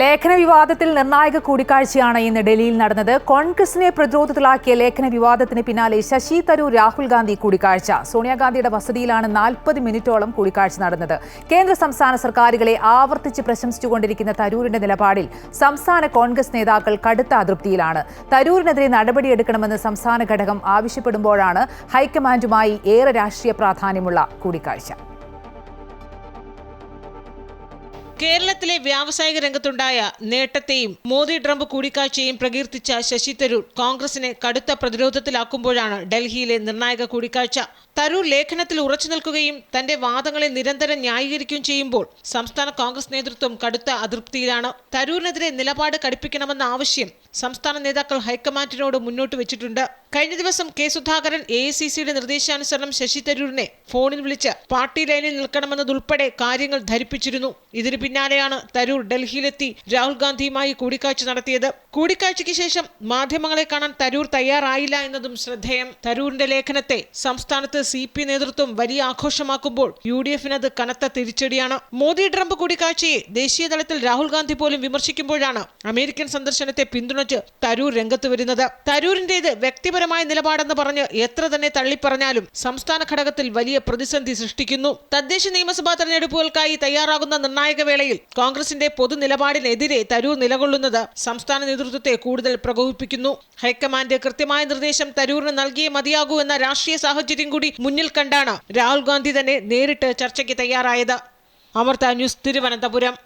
ലേഖന വിവാദത്തിൽ നിർണായക കൂടിക്കാഴ്ചയാണ് ഇന്ന് ഡൽഹിയിൽ നടന്നത്. കോൺഗ്രസിനെ പ്രതിരോധത്തിലാക്കിയ ലേഖന വിവാദത്തിന് പിന്നാലെ ശശി തരൂർ രാഹുൽ ഗാന്ധി കൂടിക്കാഴ്ച. സോണിയാഗാന്ധിയുടെ വസതിയിലാണ് നാൽപ്പത് മിനിറ്റോളം കൂടിക്കാഴ്ച നടന്നത്. കേന്ദ്ര സംസ്ഥാന സർക്കാരുകളെ ആവർത്തിച്ച് പ്രശംസിച്ചുകൊണ്ടിരിക്കുന്ന തരൂരിന്റെ നിലപാടിൽ സംസ്ഥാന കോൺഗ്രസ് നേതാക്കൾ കടുത്ത അതൃപ്തിയിലാണ്. തരൂരിനെതിരെ നടപടിയെടുക്കണമെന്ന് സംസ്ഥാന ഘടകം ആവശ്യപ്പെടുമ്പോഴാണ് ഹൈക്കമാൻഡുമായി ഏറെ രാഷ്ട്രീയ പ്രാധാന്യമുള്ള കൂടിക്കാഴ്ച. കേരളത്തിലെ വ്യാവസായിക രംഗത്തുണ്ടായ നേട്ടത്തെയും മോദി ട്രംപ് കൂടിക്കാഴ്ചയും പ്രകീർത്തിച്ച ശശി തരൂർ കോൺഗ്രസിനെ കടുത്ത പ്രതിരോധത്തിലാക്കുമ്പോഴാണ് ഡൽഹിയിലെ നിർണായക കൂടിക്കാഴ്ച. തരൂർ ലേഖനത്തിൽ ഉറച്ചു നിൽക്കുകയും തന്റെ വാദങ്ങളെ നിരന്തരം ന്യായീകരിക്കുകയും ചെയ്യുമ്പോൾ സംസ്ഥാന കോൺഗ്രസ് നേതൃത്വം കടുത്ത അതൃപ്തിയിലാണ്. തരൂരിനെതിരെ നിലപാട് കടുപ്പിക്കണമെന്ന ആവശ്യം സംസ്ഥാന നേതാക്കൾ ഹൈക്കമാൻഡിനോട് മുന്നോട്ട് വെച്ചിട്ടുണ്ട്. കഴിഞ്ഞ ദിവസം കെ സുധാകരൻ എ സി സിയുടെ നിർദ്ദേശാനുസരണം ശശി തരൂരിനെ ഫോണിൽ വിളിച്ച് പാർട്ടി ലൈനിൽ നിൽക്കണമെന്നതുൾപ്പെടെ കാര്യങ്ങൾ ധരിപ്പിച്ചിരുന്നു. ഇതിനു പിന്നാലെയാണ് തരൂർ ഡൽഹിയിലെത്തി രാഹുൽ ഗാന്ധിയുമായി കൂടിക്കാഴ്ച നടത്തിയത്. കൂടിക്കാഴ്ചയ്ക്ക് ശേഷം മാധ്യമങ്ങളെ കാണാൻ തരൂർ തയ്യാറായില്ല എന്നതും ശ്രദ്ധേയം. തരൂരിന്റെ ലേഖനത്തെ സംസ്ഥാനത്ത് സി പി നേതൃത്വം വലിയ ആഘോഷമാക്കുമ്പോൾ യു ഡി എഫിനത് കനത്ത തിരിച്ചടിയാണ്. മോദി ട്രംപ് കൂടിക്കാഴ്ചയെ ദേശീയ തലത്തിൽ രാഹുൽ ഗാന്ധി പോലും വിമർശിക്കുമ്പോഴാണ് അമേരിക്കൻ സന്ദർശനത്തെ പിന്തുണച്ച് തരൂർ രംഗത്ത് വരുന്നത്. തരൂരിന്റേത് വ്യക്തിപരമായ നിലപാടെന്ന് പറഞ്ഞ് എത്ര തന്നെ തള്ളിപ്പറഞ്ഞാലും സംസ്ഥാന ഘടകത്തിൽ വലിയ പ്രതിസന്ധി സൃഷ്ടിക്കുന്നു. തദ്ദേശ നിയമസഭാ തെരഞ്ഞെടുപ്പുകൾക്കായി തയ്യാറാകുന്ന നിർണായക വേളയിൽ കോൺഗ്രസിന്റെ പൊതു നിലപാടിനെതിരെ തരൂർ നിലകൊള്ളുന്നത് സംസ്ഥാന നേതൃത്വത്തെ കൂടുതൽ പ്രകോപിപ്പിക്കുന്നു. ഹൈക്കമാൻഡ് കൃത്യമായ നിർദ്ദേശം തരൂരിന് നൽകിയേ മതിയാകൂ എന്ന രാഷ്ട്രീയ സാഹചര്യം കൂടി മുന്നിൽ കണ്ടാണ് രാഹുൽ ഗാന്ധി തന്നെ നേരിട്ട് ചർച്ചയ്ക്ക് തയ്യാറായത്. അമൃത ന്യൂസ് തിരുവനന്തപുരം.